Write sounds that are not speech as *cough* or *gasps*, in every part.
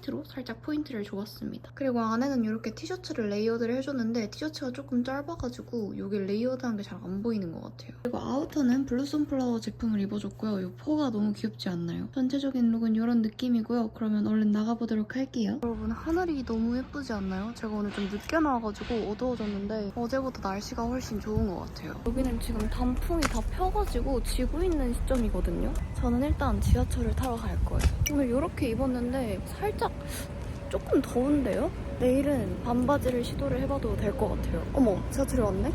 화이트로 살짝 포인트를 줘봤습니다. 그리고 안에는 이렇게 티셔츠를 레이어드를 해줬는데 티셔츠가 조금 짧아가지고 여기 레이어드한 게 잘 안 보이는 것 같아요. 그리고 아우터는 블루썬플라워 제품을 입어줬고요. 이 포가 너무 귀엽지 않나요? 전체적인 룩은 이런 느낌이고요. 그러면 얼른 나가보도록 할게요. 여러분 하늘이 너무 예쁘지 않나요? 제가 오늘 좀 늦게 나와가지고 어두워졌는데 어제보다 날씨가 훨씬 좋은 것 같아요. 여기는 지금 단풍이 다 펴가지고 지고 있는 시점이거든요. 저는 일단 지하철을 타러 갈 거예요. 오늘 이렇게 입었는데 살짝 조금 더운데요? 내일은 반바지를 시도를 해봐도 될 것 같아요. 어머, 지하철이 왔네?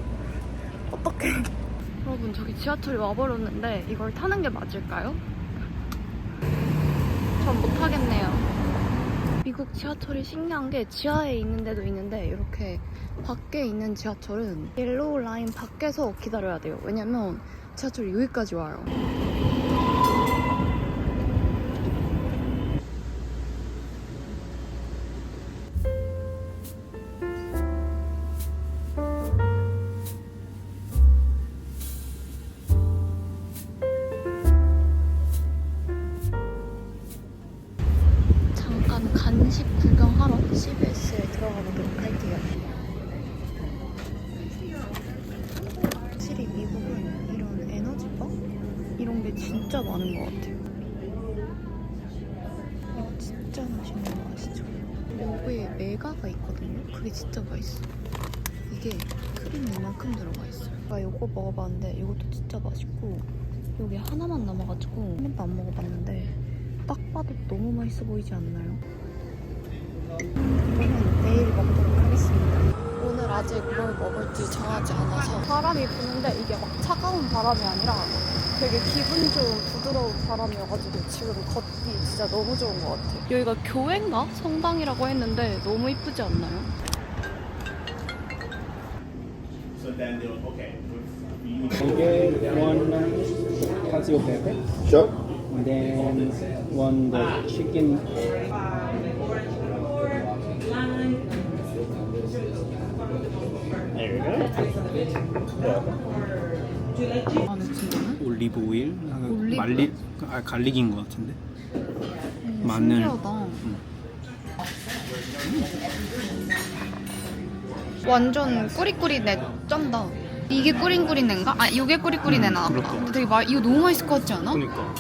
어떡해. *laughs* 여러분, 저기 지하철이 와버렸는데 이걸 타는 게 맞을까요? 전 못하겠네요. 미국 지하철이 신기한 게 지하에 있는 데도 있는데 이렇게 밖에 있는 지하철은 옐로우 라인 밖에서 기다려야 돼요. 왜냐면 지하철이 여기까지 와요. CBS에 들어가 보도록 할게요. 확실히 미국은 이런 에너지바? 이런 게 진짜 많은 것 같아요. 이거 진짜 맛있는 거 아시죠? 여기에 메가가 있거든요. 그게 진짜 맛있어. 이게 크림이 이만큼 들어가 있어요. 나 이거 먹어봤는데 이것도 진짜 맛있고 여기 하나만 남아가지고 한 번도 안 먹어봤는데 딱 봐도 너무 맛있어 보이지 않나요? 이거는 내일 먹도록 하겠습니다. 오늘 아직 뭘 먹을지 정하지 않아서 바람이 부는데 이게 막 차가운 바람이 아니라 되게 기분 좋은 부드러운 바람이어가지고 지금 걷기 진짜 너무 좋은 것 같아요. 여기가 교회인가? 성당이라고 했는데 너무 이쁘지 않나요? So then they'll, okay. You- Okay, one casio pepe, Sure. and then one the chicken. 올리브 오일, 올리브? 말리, 아, 갈릭인 것 같은데. 마늘. 신기하다. 완전 꾸리꾸리네 쩐다. 이게 꾸린꾸리네인가? 아 이게 꾸리꾸리네 나. 그럴 것 같아. 되게 마, 이거 너무 맛있을 것 같지 않아? 그러니까.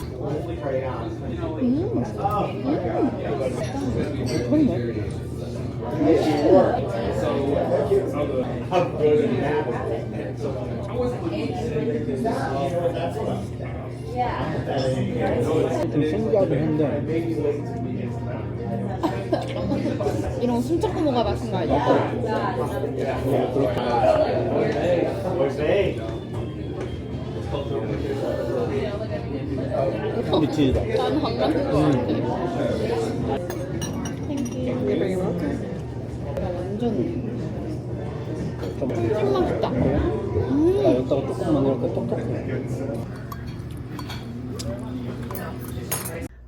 좀 신기하긴 한데 *laughs* 이런 숨차고 먹어야 맛있는 거 알죠? 미치다. 나는 방금 음. 완전 참 맛있다. 나 여기다가 이렇게 톡톡해.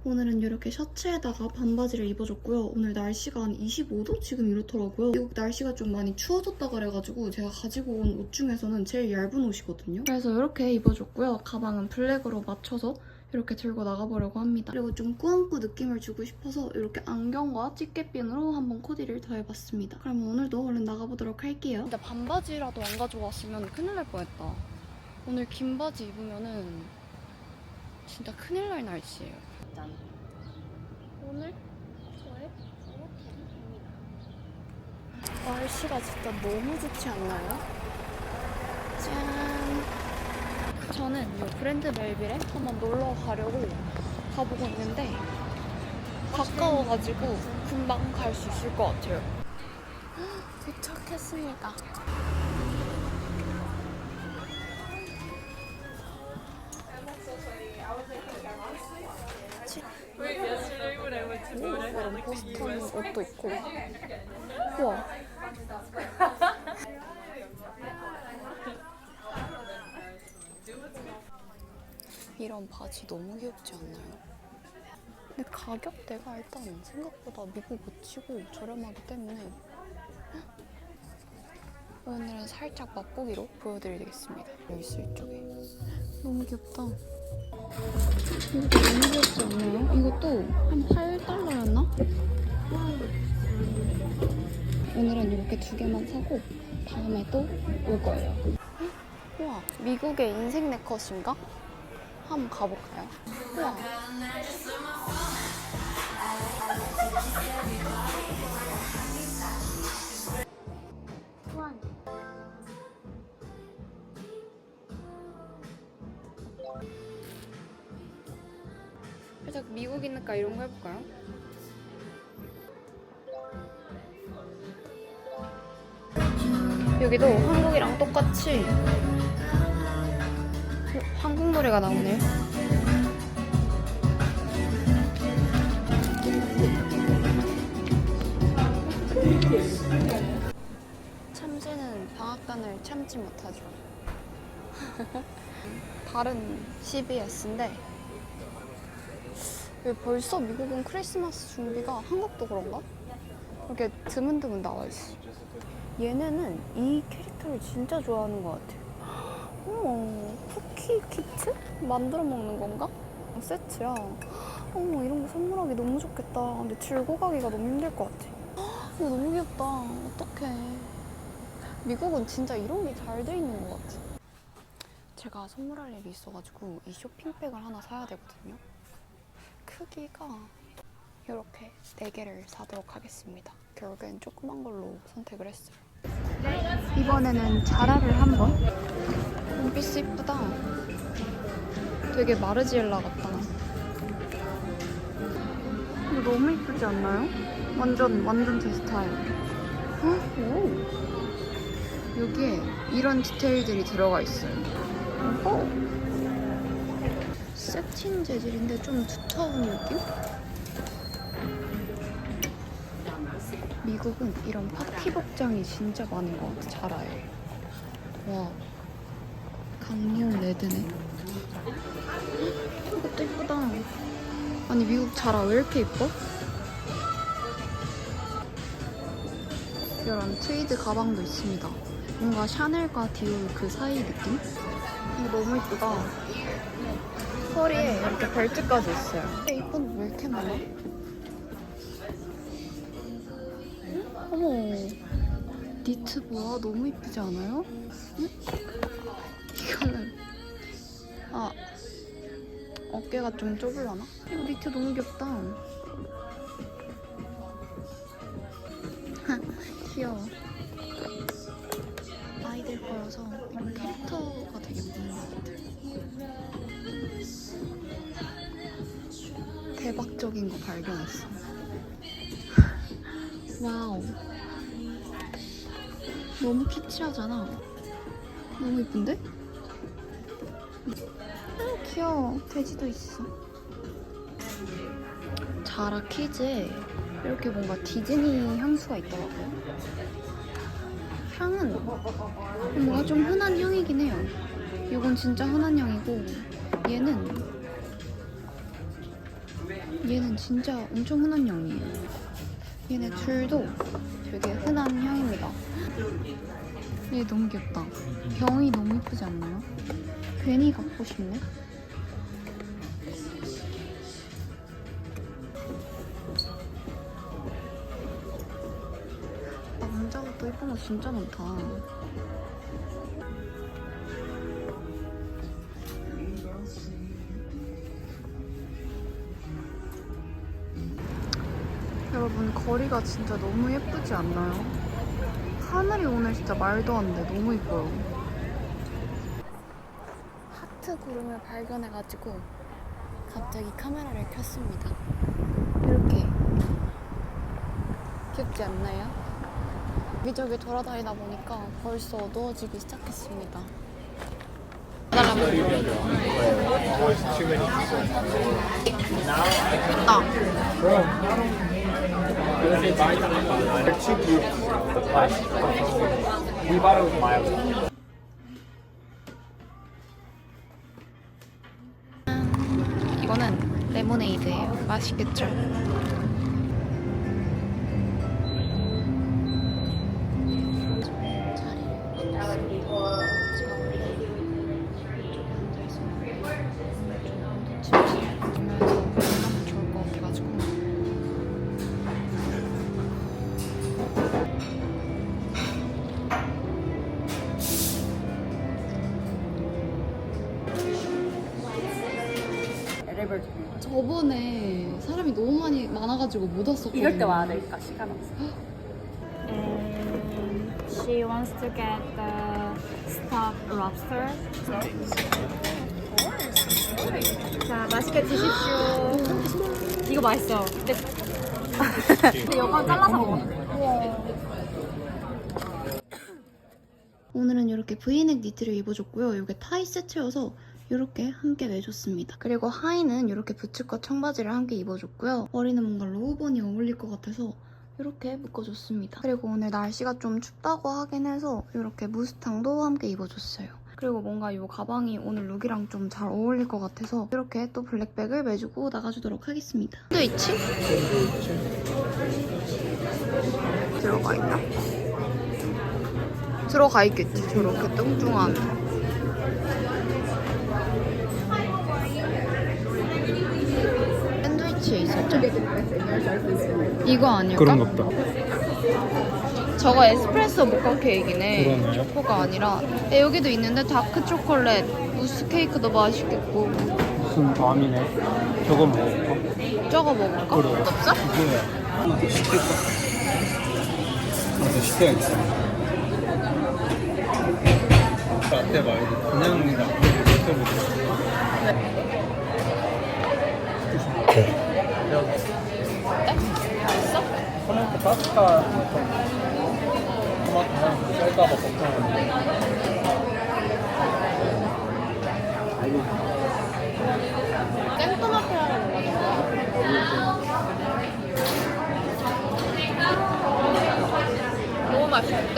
오늘은 이렇게 셔츠에다가 반바지를 입어줬고요. 오늘 날씨가 한 25도? 지금 이렇더라고요. 미국 날씨가 좀 많이 추워졌다 그래가지고 제가 가지고 온 옷 중에서는 제일 얇은 옷이거든요. 그래서 이렇게 입어줬고요. 가방은 블랙으로 맞춰서 이렇게 들고 나가보려고 합니다. 그리고 좀 꾸안꾸 느낌을 주고 싶어서 이렇게 안경과 찌개핀으로 한번 코디를 더 해봤습니다. 그럼 오늘도 얼른 나가보도록 할게요. 근데 반바지라도 안 가져왔으면 큰일 날 뻔했다. 오늘 긴 바지 입으면은 진짜 큰일 날 날씨예요. 짠. 오늘 저의 소로템입니다. 날씨가 진짜 너무 좋지 않나요? 짠. 저는 이 브랜드 멜빌에 한번 놀러 가려고 가보고 있는데 가까워가지고 금방 갈 수 있을 것 같아요. 도착했습니다. 오, 이런 보스턴 옷도 있고. 우와. 이런 바지 너무 귀엽지 않나요? 근데 가격대가 일단 생각보다 미국 못 치고 저렴하기 때문에 오늘은 살짝 맛보기로 보여드리겠습니다. 여기 있을 쪽에 너무 귀엽다. 이것도 너무 귀엽지 않나요? 이것도 한 8달러였나? 오늘은 이렇게 두 개만 사고 다음에 또 올 거예요. 우와, 미국의 인생 네컷인가? 한번 가볼까요? 우와. 살짝 미국이니까 이런 거 해볼까요? 여기도 한국이랑 똑같이 어, 한국 노래가 나오네요. 참새는 방앗간을 참지 못하죠. *laughs* 다른 CBS인데 왜 벌써 미국은 크리스마스 준비가 한국도 그런가? 이렇게 드문드문 나와 있어. 얘네는 이 캐릭터를 진짜 좋아하는 것 같아. 어머, 쿠키 키트? 만들어 먹는 건가? 세트야. 어머, 이런 거 선물하기 너무 좋겠다. 근데 들고 가기가 너무 힘들 것 같아. 이거 너무 귀엽다. 어떡해. 미국은 진짜 이런 게 잘 돼 있는 것 같아. 제가 선물할 일이 있어가지고 이 쇼핑백을 하나 사야 되거든요. 크기가 이렇게 4개를 사도록 하겠습니다. 결국엔 조그만 걸로 선택을 했어요. 이번에는 자라를 한번. 원피스 이쁘다. 되게 마르지엘라 같다. 이거 너무 이쁘지 않나요? 완전 완전 제 스타일. 헉, 오. 여기에 이런 디테일들이 들어가 있어요. 오. 세틴 재질인데 좀 두터운 느낌? 미국은 이런 파티 복장이 진짜 많은 것 같아, 자라에. 와, 강리온 레드네. 헉, 이것도 이쁘다. 아니, 미국 자라 왜 이렇게 이뻐? 이런 트위드 가방도 있습니다. 뭔가 샤넬과 디올 그 사이 느낌? 이거 너무 이쁘다. 허리에 이렇게 벨트까지 있어요. 이쁜 왜 이렇게 많아? 어머, 니트 뭐야? 너무 이쁘지 않아요? 응? 이거는 아 어깨가 좀 좁을라나? 이거 니트 너무 귀엽다. 귀여워. 아이들 거여서 이런 캐릭터가 되게 많은 것 같아요. 대박적인 거 발견했어. 너무 키치하잖아. 너무 예쁜데? 아, 귀여워. 돼지도 있어. 자라 키즈에 이렇게 뭔가 디즈니 향수가 있더라고요. 향은 뭔가 좀 흔한 향이긴 해요. 이건 진짜 흔한 향이고 얘는 얘는 진짜 엄청 흔한 향이에요. 얘네 둘도 되게 흔한 향입니다. 얘 너무 귀엽다. 병이 너무 예쁘지 않나요? 괜히 갖고 싶네. 남자 옷도 예쁜 거 진짜 많다. 여러분 거리가 진짜 너무 예쁘지 않나요? 하늘이 오늘 진짜 말도 안 돼. 너무 이뻐요. 하트 구름을 발견해가지고 갑자기 카메라를 켰습니다. 이렇게. 귀엽지 않나요? 여기저기 돌아다니다 보니까 벌써 어두워지기 시작했습니다. 됐다. 119. We bought it with miles. 이거는 레모네이드예요. 맛있겠죠? 레벨 좀. 저번에 사람이 너무 많이 많아가지고 못 왔었거든요. 이럴 때 와야 되니까 시간 없어. And she wants to get the stuffed lobster. 자, 맛있게 드십시오. *gasps* 이거 맛있어. 근데, *laughs* 근데 이거 잘라서 돼. 오늘은 이렇게 브이넥 니트를 입어줬고요. 이게 타이 세트여서 이렇게 함께 매줬습니다. 그리고 하의는 이렇게 부츠컷 청바지를 함께 입어줬고요. 머리는 뭔가 로우번이 어울릴 것 같아서 이렇게 묶어줬습니다. 그리고 오늘 날씨가 좀 춥다고 하긴 해서 이렇게 무스탕도 함께 입어줬어요. 그리고 뭔가 이 가방이 오늘 룩이랑 좀 잘 어울릴 것 같아서 이렇게 또 블랙백을 매주고 나가주도록 하겠습니다. 샌드위치? 들어가 있나? 들어가 있겠지 저렇게 뚱뚱한 샌드위치에 있었죠? 이거 아닐까? 그런 것 같다. 저거 에스프레소 모카 케이크네 그러네요. 초코가 아니라 네, 여기도 있는데 다크 초콜릿 무스 케이크도 맛있겠고 무슨 밤이네. 저거 먹을까? 저거 먹을까? 그래. 없어? 이거야. 시킬까? 나도 시켜야겠어. 라떼 말고 그냥 라떼를 시켜보자. 맛있어? 토마토 파스타 토마토 쌀까봐 걱정하는데 생토마토랑 먹어봐 너무 맛있는데?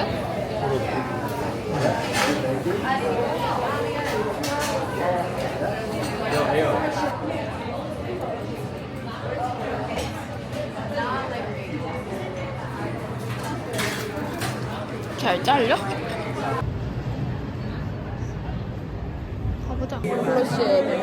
잘 잘려? 가보자. 블러쉬에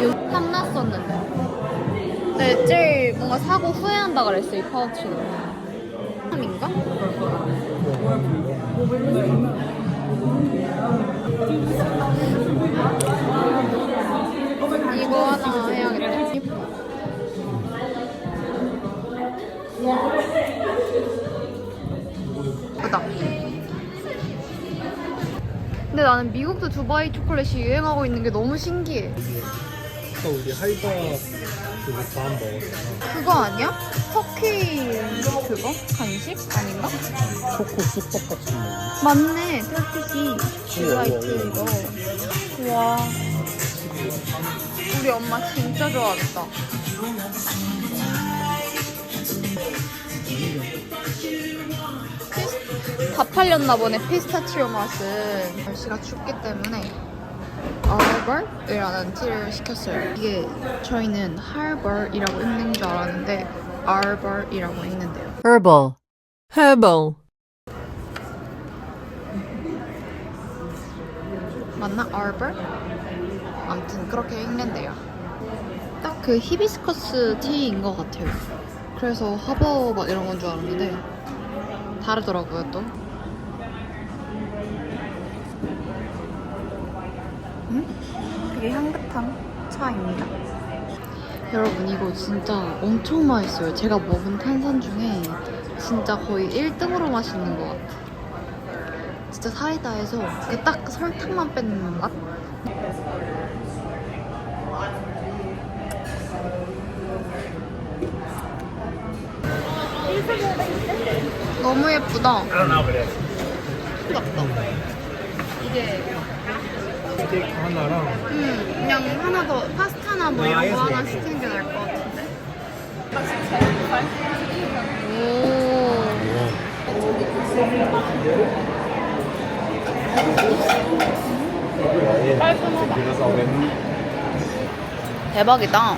이거 탐났었는데. 네, 제일 뭔가 사고 후회한다 그랬어, 이 파우치는. 인가 이거 하나 해야겠다. 예쁘다. 근데 나는 미국도 두바이 초콜릿이 유행하고 있는 게 너무 신기해. 아까 우리 하이바 그거 다음 먹었잖아 그거 아니야? 터키 그거? 간식? 아닌가? 초코 수박 같은 거 맞네. 터키시 슈라이트 이거. 와. 우리 엄마 진짜 좋아하겠다. 피스- 다 팔렸나 보네 피스타치오 맛은 날씨가 춥기 때문에 알벌이라는 티를 시켰어요 이게 저희는 할벌이라고 읽는 줄 알았는데 알벌이라고 읽는데요 Herbal. Herbal. 맞나? 알벌? 아무튼 그렇게 읽는데요. 딱 그 히비스커스 티인 것 같아요. 그래서 하버 막 이런 건 줄 알았는데 다르더라고요 또. 음? 되게 향긋한 차입니다. 여러분 이거 진짜 엄청 맛있어요. 제가 먹은 탄산 중에 진짜 거의 1등으로 맛있는 것 같아요. 진짜 사이다에서 그딱 설탕만 뺀 맛? 너무 예쁘다. 예쁘다. 이게 스테이크 하나랑 음, 그냥 하나 더 파스타나 뭐 이런 거 하나 시키는 게 나을 것 같은데. 오. 웬 대박이다.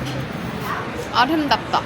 아름답다.